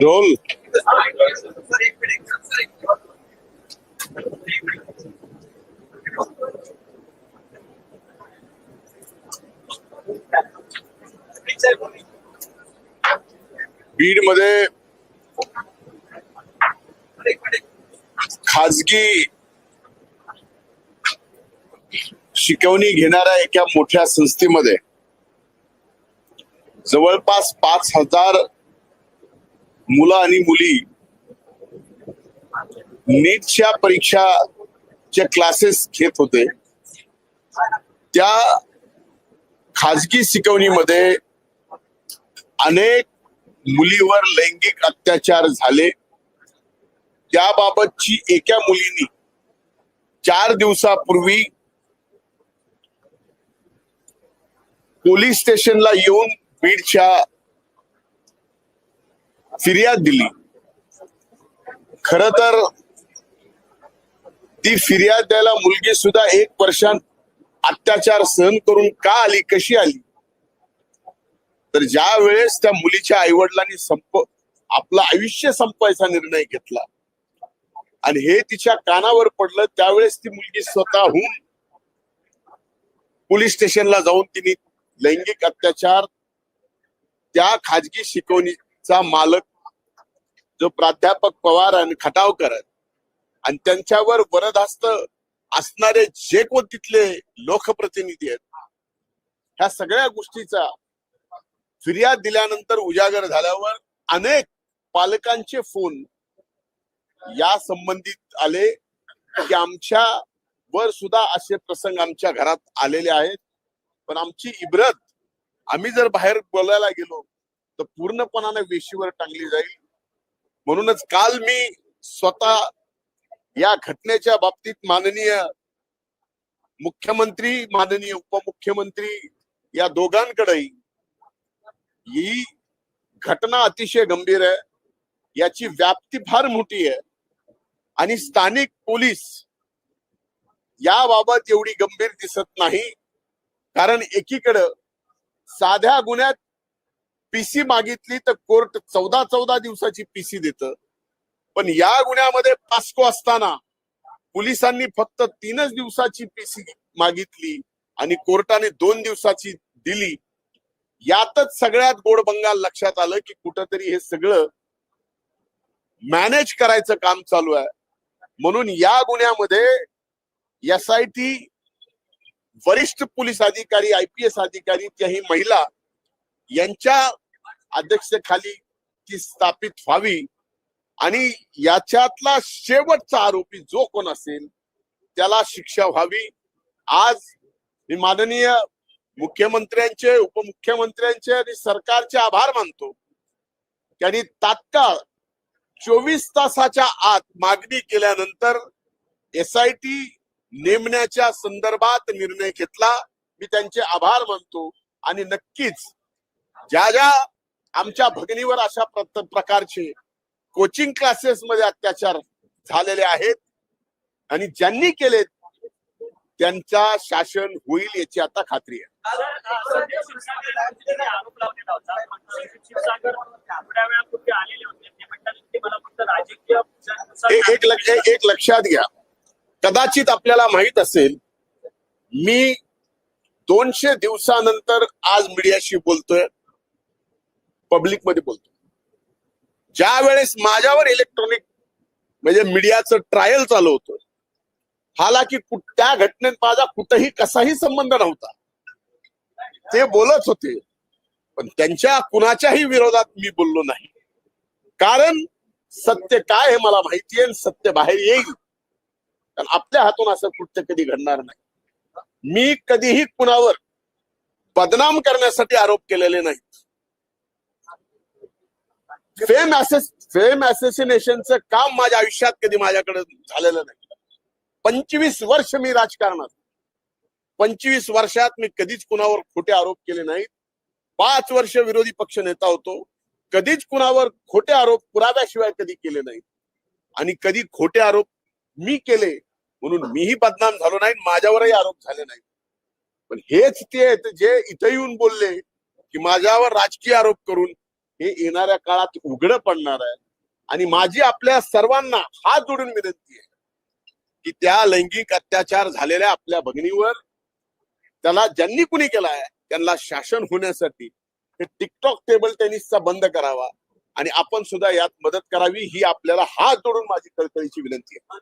Role बीडमध्ये खाजगी शिकवणी घेणाऱ्या एका मोठ्या संस्थेमध्ये जवळपास पाच हजार मुलं आणि मुली नीटच्या परीक्षाचे क्लासेस घेत होते. त्या खाजगी शिकवणीमध्ये अनेक मुलीवर लैंगिक अत्याचार झाले. त्याबाबतची एका मुलीनी चार दिवसापूर्वी पोलीस स्टेशनला येऊन बीडच्या फिर्याद दिली. खर तर ती फिर्याद द्यायला मुलगी सुद्धा एक वर्षात अत्याचार सहन करून का आली कशी आली? तर ज्या वेळेस त्या मुलीच्या आईवडिलांनी संप आपलं आयुष्य संपवायचा निर्णय घेतला आणि हे तिच्या कानावर पडलं त्यावेळेस ती मुलगी स्वतःहून पोलीस स्टेशनला जाऊन तिने लैंगिक अत्याचार त्या खाजगी शिकवणीचा मालक जो प्राध्यापक पवार आणि खटावकर आहेत आणि त्यांच्यावर वरदास्त असणारे जे कोण तिथले लोकप्रतिनिधी आहेत ह्या सगळ्या गोष्टीचा फिर्याद दिल्यानंतर उजागर झाल्यावर अनेक पालकांचे फोन या संबंधित आले की आमच्या वर सुद्धा असे प्रसंग आमच्या घरात आलेले आहेत. पण आमची इब्रत आम्ही जर बाहेर बोलायला गेलो तर पूर्णपणाने वेशीवर टांगली जाईल. म्हणूनच काल मी स्वतः या घटनेच्या बाबतीत माननीय मुख्यमंत्री माननीय उपमुख्यमंत्री या दोघांकडेही ही घटना अतिशय गंभीर आहे. याची व्याप्ती फार मोठी आहे. आणि स्थानिक पोलीस याबाबत एवढी गंभीर दिसत नाही. कारण एकीकडं साध्या गुन्ह्यात पीसी मागितली तर कोर्ट चौदा चौदा दिवसाची पीसी देत. पण या गुन्ह्यामध्ये पास्को असताना पोलिसांनी फक्त तीनच दिवसाची पीसी मागितली आणि कोर्टाने दोन दिवसाची दिली. यातच सगळ्यात गोड बंगाल लक्षात आलं की कुठंतरी हे सगळं मॅनेज करायचं काम चालू आहे. म्हणून या गुन्ह्यामध्ये एस आय टी वरिष्ठ पोलीस अधिकारी आय पी एस अधिकारी त्याही महिला यांच्या अध्यक्षतेखाली ती स्थापित व्हावी. आणि याच्यातला शेवटचा आरोपी जो कोण असेल त्याला शिक्षा व्हावी. आज मी माननीय मुख्यमंत्र्यांचे उपमुख्यमंत्र्यांचे आणि सरकारचे आभार मानतो. त्यांनी तात्काळ चोवीस तासाच्या आत मागणी केल्यानंतर एस आय टी नेमण्याच्या संदर्भात निर्णय घेतला. मी त्यांचे आभार मानतो. आणि नक्कीच ज्या ज्या आमच्या भगिनीवर अशा प्रकारचे कोचिंग क्लासेस मध्ये अत्याचार झालेले आहेत. आणि ज्यांनी केले त्यांचा शासन होईल याची आता खात्री आहे. एक एक- एक लक्षात घ्या. कदाचित आपल्याला माहीत असेल मी दोनशे दिवसानंतर आज मीडियाशी बोलतोय. पब्लिकमध्ये ज्या वेळेस माझ्यावर इलेक्ट्रॉनिक म्हणजे मीडियाचं ट्रायल चालू होतं हालाकी त्या घटनेत माझा कुठंही कसाही संबंध नव्हता. ते बोलत होते पण त्यांच्या कुणाच्याही विरोधात मी बोललो नाही. कारण सत्य काय हे मला माहिती आहे सत्य बाहेर येईल. कारण आपल्या हातून असं कृत्य कधी घडणार नाही. मी कधीही कुणावर बदनाम करण्यासाठी आरोप केलेले नाही. फेम असेस फेम असोसिनेशनचं काम माझ्या आयुष्यात कधी माझ्याकडे झालेलं नाही. पंचवीस वर्ष मी राजकारणात. पंचवीस वर्षात मी कधीच कुणावर खोटे आरोप केले नाहीत. पाच वर्ष विरोधी पक्ष नेता होतो. कधीच कुणावर खोटे आरोप पुराव्याशिवाय कधी केले नाहीत. आणि कधी खोटे आरोप मी केले म्हणून मीही बदनाम झालो नाही माझ्यावरही आरोप झाले नाहीत. पण हेच ते आहेत जे इथं येऊन बोलले की माझ्यावर राजकीय आरोप करून हे येणाऱ्या काळात उघड पडणार आहे. आणि माझी आपल्या सर्वांना हात जोडून विनंती आहे की त्या लैंगिक अत्याचार झालेल्या आपल्या भगिनीवर त्याला ज्यांनी कुणी केला आहे त्यांना शासन होण्यासाठी हे टिकटॉक टेबल टेनिसचा बंद करावा. आणि आपण सुद्धा यात मदत करावी ही आपल्याला हात जोडून माझी कळकळीची विनंती आहे.